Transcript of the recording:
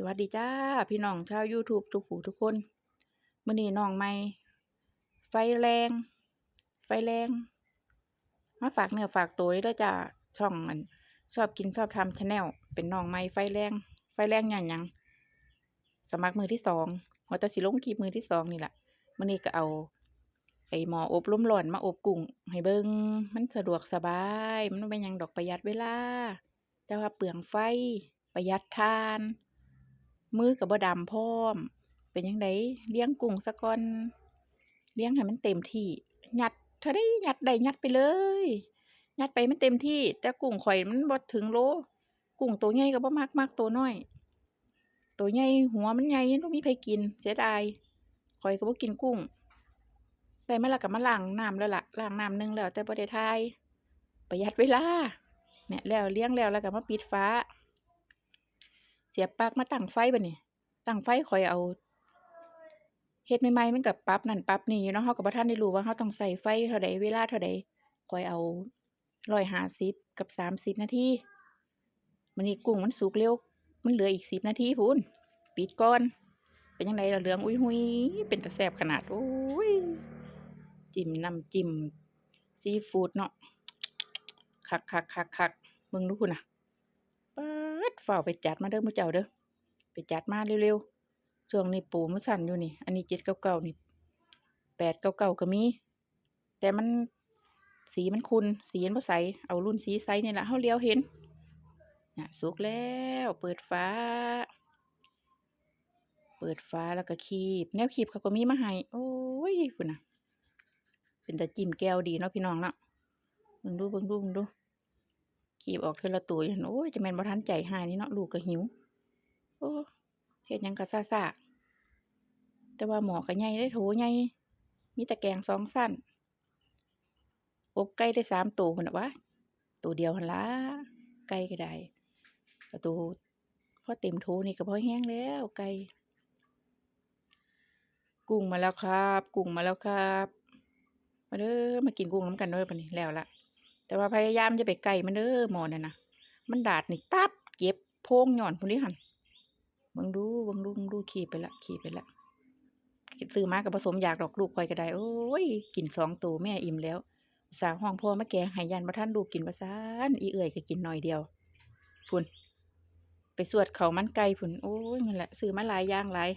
สวัสดีจ้า พี่น้องชาว YouTube ทุกผู้ทุกคนมื้อนี้น้องใหม่ ไฟแรง ไฟแรง มาฝากเนื้อฝากตัวเลยเด้อจ้าช่องอัน ชอบกินชอบทำชาแนลเป็นน้องใหม่ไฟแรง ไฟแรงหยังยัง สมัครมือที่สองว่าแต่สิลงคลิปมือที่สองนี่แหละมื้อนี้ก็เอา ไอหมออบลมร้อนมาอบกุ้งให้เบิงมันสะดวกสบาย มันบ่เป็นยังดอกประหยัดเวลาแต่ว่าเปลืองไฟ ประหยัดทาน มือก็บ่ดำพร้อม เป็นจั่งใดเลี้ยงกุ้งซะก่อนเลี้ยงให้มันเต็มที่ยัดเท่าใดยัดได้ยัดไปเลยยัดไปมันเต็มที่ แต่กุ้งข้อยมันบ่ถึงโลกุ้งตัวใหญ่ก็บ่มักมักตัวน้อย ตัวใหญ่หัวมันใหญ่บ่มีไผกิน เสียดายข้อยก็บ่กินกุ้งได้มาแล้วก็มาล้างน้ำแล้วล่ะล้างน้ำหนึ่งแล้ว แต่บ่ได้ถ่ายประหยัดเวลาเนี่ยแล้วเลี้ยงแล้วแล้วก็มาปิดฝา สียบปลั๊กมาตั้งไฟบัดนี้ตั้งไฟข้อยเอาเฮ็ดใหม่ๆมันก็ปรับนั่นปรับนี่อยู่เนาะเราก็บ่ทันได้รู้ว่าเราต้องใช้ไฟเท่าใดเวลาเท่าใดข้อยเอา150กับ30นาทีมื้อนี้กุ้งมันสุกเร็ว มันเหลืออีก10นาทีพูนปิดก่อน เป็นจังใดล่ะเหลืองอุ้ยหุยเป็นตาแซ่บขนาดโอ้ยจิ้มน้ำจิ้มซีฟู้ดเนาะคักๆๆๆเบิ่งดูพู้นน่ะาดฟ้าวไปจัดมาเด้อมู่เจ้าเด้อไปจัดมาเร็วๆช่วงนี้โปรโมชันอยู่นี่ อันนี้799นี่899ก็มี แต่มันสีมันขุ่นสีมันบ่ใสเอารุ่นสีใสนี่แหละเราเลี้ยวเห็นน่ะสุกแล้วเปิดฝาเปิดฝาแล้วก็คีบ แนวคีบเขาก็มีมาให้โอ้ยพู้นน่ะเป็นตาจิ้มแจ่วดีเนาะพี่น้องเนาะเบิ่งดูเบิ่งดูเบิ่งดู คีบออกเทือละตัวอยู่หั่นโอ้ยจักแม่นบ่ทันใจหายนี่เนาะลูกก็หิว โอ้เฮ็ดหยังก็ซ่าๆแต่ว่าหมอก็ใหญ่เดะโถใหญ่มีตะแกงสองชั้นอบไก่ได้สามตัวพู้นน่ะว้าตัวเดียวหันละไก่ก็ได้ก็ตัวพอเต็มโถนี่ก็พอแรงแล้วไก่กุ้งมาแล้วครับ กุ้งมาแล้วครับ มาเด้อมากินกุ้งน้ำกันด้อบัดนี้แล้วละ แต่ว่าพยายามอย่าไปใกลมันเด้อหมอนั่นน่ะมันดาดนี่ตับเจ็บโพรงญ้อนพู้นเดะหั่นบิ่งดูบิ่งดูบิ่งดูคีบไปล้วคีบไปล้วซื้อมาก็บ่สมอยากดอกลูกข้อยก็ได้ โอ้ยกินสองตัวแม่อิ่มแล้วส่าห้องพ่อมาแกห้ย้านบ่ทันลูกกินว่าซั้นอีเอื้อยก็กินหน้อยเดียวพู้นไปสวดเขามันไก่พู้นโอ๊ยนั่นแหละซื้อมาหลายย่างหลาย